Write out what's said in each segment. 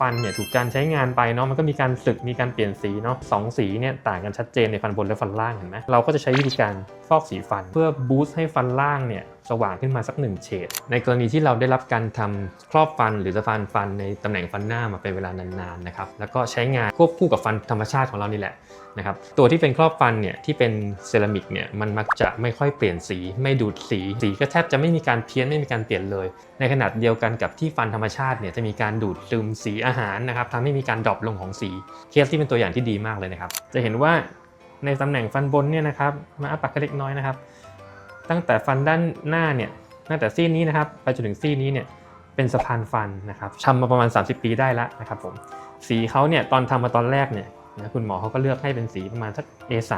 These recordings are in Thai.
ฟันเนี่ยถูกการใช้งานไปเนาะมันก็มีการสึกมีการเปลี่ยนสีเนาะสองสีเนี่ยต่างกันชัดเจนในฟันบนและฟันล่างเห็นไหมเราก็จะใช้วิธีการฟอกสีฟัน เพื่อบูสต์ให้ฟันล่างเนี่ย สว่างขึ้นมาสักหนึ่งเฉด ในกรณีที่เราได้รับการทำครอบฟันหรือสะพานฟันในตำแหน่งฟันหน้ามาเป็นเวลานานๆนะครับ แล้วก็ใช้งานควบคู่กับฟันธรรมชาติของเรานี่แหละนะครับ ตัวที่เป็นครอบฟันเนี่ยที่เป็นเซรามิกเนี่ยมันมักจะไม่ค่อยเปลี่ยนสี ไม่ดูดสี สีก็แทบจะไม่มีการเพี้ยนไม่มีการเปลี่ยนเลย ในขนาดเดียวกันกับที่ฟันธรรมชาติเนี่ยจะมีการดูดซึมสีอาหารนะครับทำให้มีการดรอปลงของสี เคสที่เป็นตัวอย่างที่ดีมากเลยนะครับ จะเห็นว่าในตำแหน่งฟันบนเนี่ยนะครับมาอัปปากเล็กน้อยนะครับ ตั้งแต่ฟันด้านหน้าเนี่ยตั้งแต่ซี่นี้นะครับไปจนถึงซี่นี้เนี่ยเป็นสะพานฟันนะครับทำมาประมาณ 30 ปีได้แล้วนะครับผมสีเขาเนี่ยตอนทำมาตอนแรกเนี่ย นะคุณหมอเขาก็เลือกให้เป็นสีประมาณสัก A3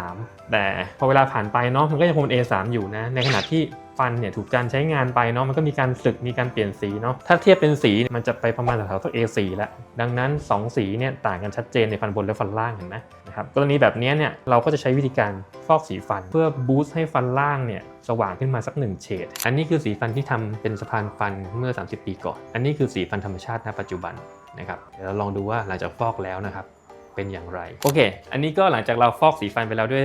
แต่พอเวลาผ่านไปเนาะมันก็ยังคงเป็น A3 อยู่นะ ในขณะที่ฟันเนี่ยถูกการใช้งานไปเนาะมันก็มีการสึกมีการเปลี่ยนสีเนาะถ้าเทียบเป็นสีมันจะไปประมาณแถวๆสัก A4 แล้วดังนั้น 2 สีเนี่ยต่างกันชัดเจนในฟันบนและฟันล่างเห็นไหมนะครับกรณีแบบนี้เนี่ยเราก็จะใช้วิธีการฟอกสีฟัน เพื่อบูสต์ให้ฟันล่างเนี่ยสว่างขึ้นมาสักหนึ่งเฉดอันนี้คือสีฟันที่ทำเป็นสะพานฟันเมื่อ 30 ปีก่อน อันนี้คือสีฟันธรรมชาติณปัจจุบันนะครับเดี๋ยวเราลองดูว่าหลังจากฟอกแล้วนะครับ เป็นอย่างไร โอเค อันนี้ก็หลังจากเราฟอกสีฟันไปแล้วด้วย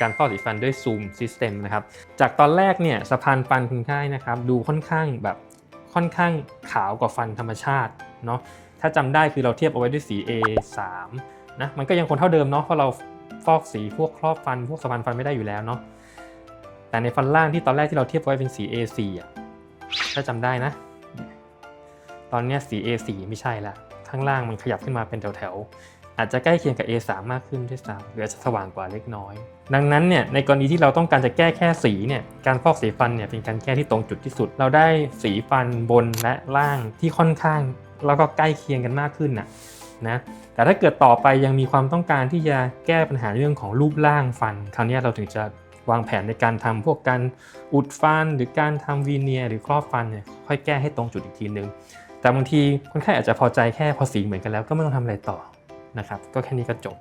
การฟอกสีฟันด้วยซูมซิสเต็มนะครับ จากตอนแรกเนี่ยสะพานฟันคุณไข้นะครับ ดูค่อนข้างแบบค่อนข้างขาวกว่าฟันธรรมชาติเนาะถ้าจำได้คือเราเทียบเอาไว้ด้วยสี A3 นะมันก็ยังคงเท่าเดิมเนาะเพราะเราฟอกสีพวกครอบฟัน พวกสะพานฟันไม่ได้อยู่แล้วเนาะแต่ในฟันล่างที่ตอนแรกที่เราเทียบไว้เป็นสี A4 อะถ้าจำได้นะ ตอนเนี้ยสี A4 ไม่ใช่ละข้างล่างมันขยับขึ้นมาเป็นแถวๆ อาจจะใกล้เคียงกับ A3 มากขึ้นด้วยซ้ำหรืออาจจะสว่างกว่าเล็กน้อย ดังนั้นเนี่ยในกรณีที่เราต้องการจะแก้แค่สีเนี่ยการฟอกสีฟันเนี่ยเป็นการแก้ที่ตรงจุดที่สุด เราได้สีฟันบนและล่างที่ค่อนข้าง แล้วก็ใกล้เคียงกันมากขึ้นน่ะนะแต่ถ้าเกิดต่อไปยังมีความต้องการที่จะแก้ปัญหาเรื่องของรูปร่างฟัน คราวนี้เราถึงจะวางแผนในการทำพวกการอุดฟัน หรือการทำวีเนียร์หรือครอบฟันเนี่ยค่อยแก้ให้ตรงจุดอีกทีนึง แต่บางทีคนไข้อาจจะพอใจแค่พอสีเหมือนกันแล้วก็ไม่ต้องทำอะไรต่อ นะครับ ก็แค่นี้ก็จบ